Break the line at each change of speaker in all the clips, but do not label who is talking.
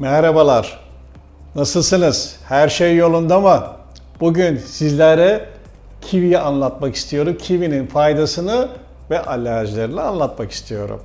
Merhabalar. Nasılsınız? Her şey yolunda mı? Bugün sizlere kiviyi anlatmak istiyorum. Kivinin faydasını ve alerjilerini anlatmak istiyorum.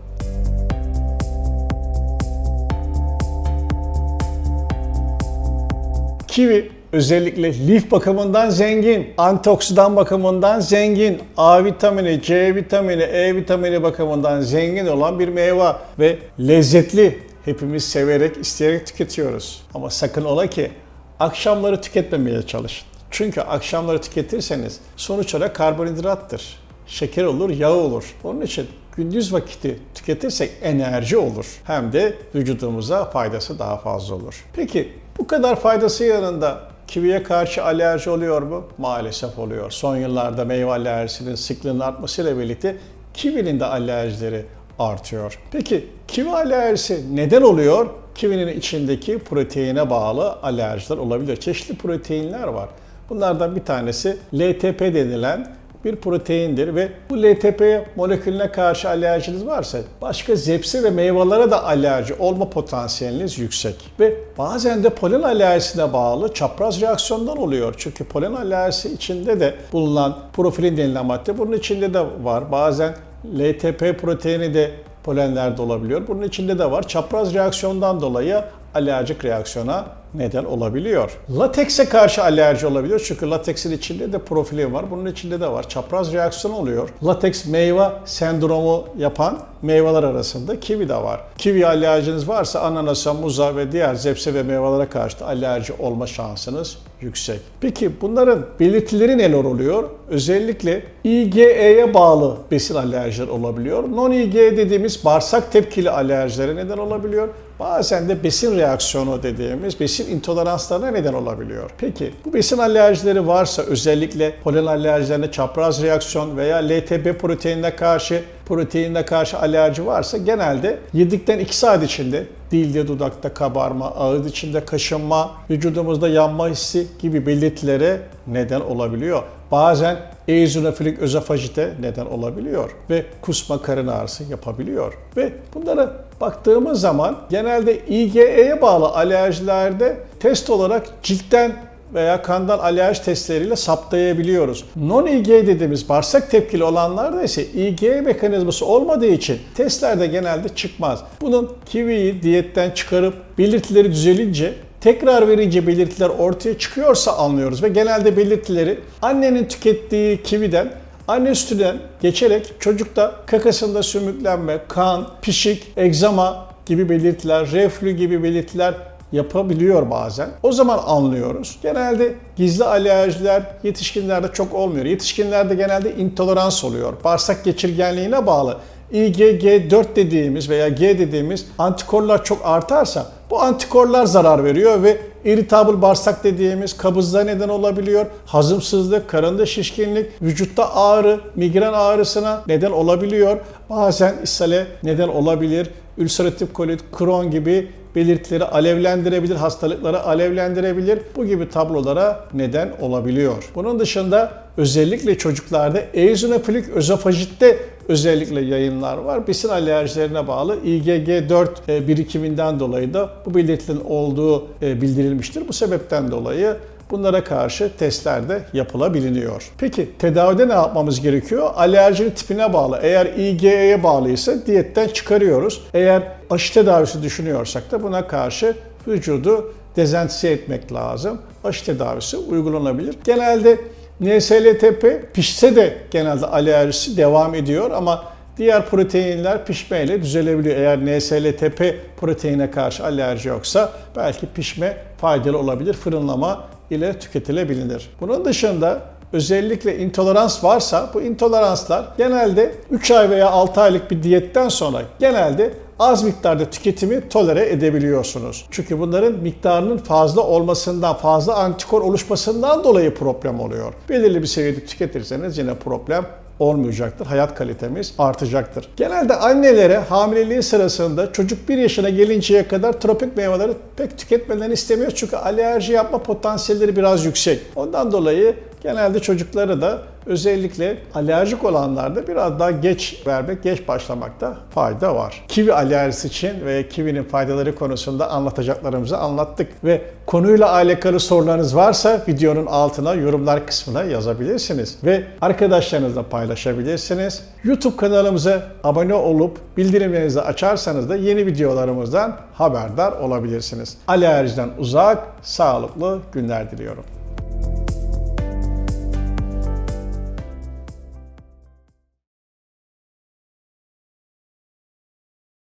Kivi özellikle lif bakımından zengin, antioksidan bakımından zengin, A vitamini, C vitamini, E vitamini bakımından zengin olan bir meyve ve lezzetli. Hepimiz severek, isteyerek tüketiyoruz. Ama sakın ola ki akşamları tüketmemeye çalışın. Çünkü akşamları tüketirseniz sonuç olarak karbonhidrattır. Şeker olur, yağ olur. Onun için gündüz vakiti tüketirsek enerji olur. Hem de vücudumuza faydası daha fazla olur. Peki bu kadar faydası yanında kiviye karşı alerji oluyor mu? Maalesef oluyor. Son yıllarda meyve alerjisinin sıklığının artmasıyla birlikte kivinin de alerjileri artıyor. Peki kivi alerjisi neden oluyor? Kivinin içindeki proteine bağlı alerjiler olabilir. Çeşitli proteinler var. Bunlardan bir tanesi LTP denilen bir proteindir ve bu LTP molekülüne karşı alerjiniz varsa başka zepse ve meyvelere de alerji olma potansiyeliniz yüksek. Ve bazen de polen alerjisine bağlı çapraz reaksiyonlar oluyor. Çünkü polen alerjisi içinde de bulunan profilin denilen madde bunun içinde de var. Bazen LTP proteini de polenlerde olabiliyor. Bunun içinde de var. Çapraz reaksiyondan dolayı alerjik reaksiyona neden olabiliyor. Latekse karşı alerji olabiliyor çünkü lateksin içinde de profilin var. Bunun içinde de var. Çapraz reaksiyon oluyor. Lateks meyve sendromu yapan meyveler arasında kivi de var. Kivi alerjiniz varsa ananasa, muza ve diğer zepse ve meyvelere karşı alerji olma şansınız yüksek. Peki bunların belirtileri neler oluyor? Özellikle IgE'ye bağlı besin alerjileri olabiliyor. Non-IgE dediğimiz bağırsak tepkili alerjilere neden olabiliyor. Bazen de besin reaksiyonu dediğimiz besin intoleranslarına neden olabiliyor. Peki bu besin alerjileri varsa özellikle polen alerjilerine çapraz reaksiyon veya LTP proteinine karşı proteinine karşı alerji varsa genelde yedikten 2 saat içinde dilde dudakta kabarma, ağız içinde kaşınma, vücudumuzda yanma hissi gibi belirtilere neden olabiliyor. Bazen eozinofilik özofajite neden olabiliyor ve kusma karın ağrısı yapabiliyor. Ve bunlara baktığımız zaman genelde IgE'ye bağlı alerjilerde test olarak ciltten veya kandan alerji testleriyle saptayabiliyoruz. Non-IgE dediğimiz bağırsak tepkili olanlarda ise IgE mekanizması olmadığı için testlerde genelde çıkmaz. Bunun kiviyi diyetten çıkarıp belirtileri düzelince tekrar verince belirtiler ortaya çıkıyorsa anlıyoruz ve genelde belirtileri annenin tükettiği kividen Anne sütünden geçerek çocukta kakasında sümüklenme, kan, pişik, egzama gibi belirtiler, reflü gibi belirtiler yapabiliyor bazen. O zaman anlıyoruz. Genelde gizli alerjiler yetişkinlerde çok olmuyor. Yetişkinlerde genelde intolerans oluyor. Bağırsak geçirgenliğine bağlı. IgG4 dediğimiz veya G dediğimiz antikorlar çok artarsa bu antikorlar zarar veriyor ve irritable bağırsak dediğimiz kabızlığa neden olabiliyor. Hazımsızlık, karında şişkinlik, vücutta ağrı, migren ağrısına neden olabiliyor. Bazen ishale neden olabilir. Ülseratif kolit, Crohn gibi belirtileri alevlendirebilir, hastalıkları alevlendirebilir. Bu gibi tablolara neden olabiliyor. Bunun dışında özellikle çocuklarda eozinofilik özofajitte özellikle yayınlar var. Besin alerjilerine bağlı IgG4 e, birikiminden dolayı da bu belirtilerin olduğu e, bildirilmiştir. Bu sebepten dolayı Bunlara karşı testler de yapılabiliyor. Peki tedavide ne yapmamız gerekiyor? Alerjinin tipine bağlı. Eğer IgE'ye bağlıysa diyetten çıkarıyoruz. Eğer aşı tedavisi düşünüyorsak da buna karşı vücudu dezensize etmek lazım. Aşı tedavisi uygulanabilir. Genelde NSLTP pişse de genelde alerjisi devam ediyor ama Diğer proteinler pişmeyle düzelebiliyor. Eğer NSLTP proteine karşı alerji yoksa belki pişme faydalı olabilir. Fırınlama ile tüketilebilir. Bunun dışında özellikle intolerans varsa bu intoleranslar genelde 3 ay veya 6 aylık bir diyetten sonra genelde az miktarda tüketimi tolere edebiliyorsunuz. Çünkü bunların miktarının fazla olmasından, fazla antikor oluşmasından dolayı problem oluyor. Belirli bir seviyede tüketirseniz yine problem olmayacaktır. Hayat kalitemiz artacaktır. Genelde annelere hamileliği sırasında çocuk 1 yaşına gelinceye kadar tropik meyveleri pek tüketmelerini istemiyor. Çünkü alerji yapma potansiyelleri biraz yüksek. Ondan dolayı genelde çocukları da özellikle alerjik olanlarda biraz daha geç vermek, geç başlamakta fayda var. Kivi alerjisi için ve kivinin faydaları konusunda anlatacaklarımızı anlattık ve konuyla alakalı sorularınız varsa videonun altına yorumlar kısmına yazabilirsiniz ve arkadaşlarınızla paylaşabilirsiniz. YouTube kanalımıza abone olup bildirimlerinizi açarsanız da yeni videolarımızdan haberdar olabilirsiniz. Alerjiden uzak, sağlıklı günler diliyorum.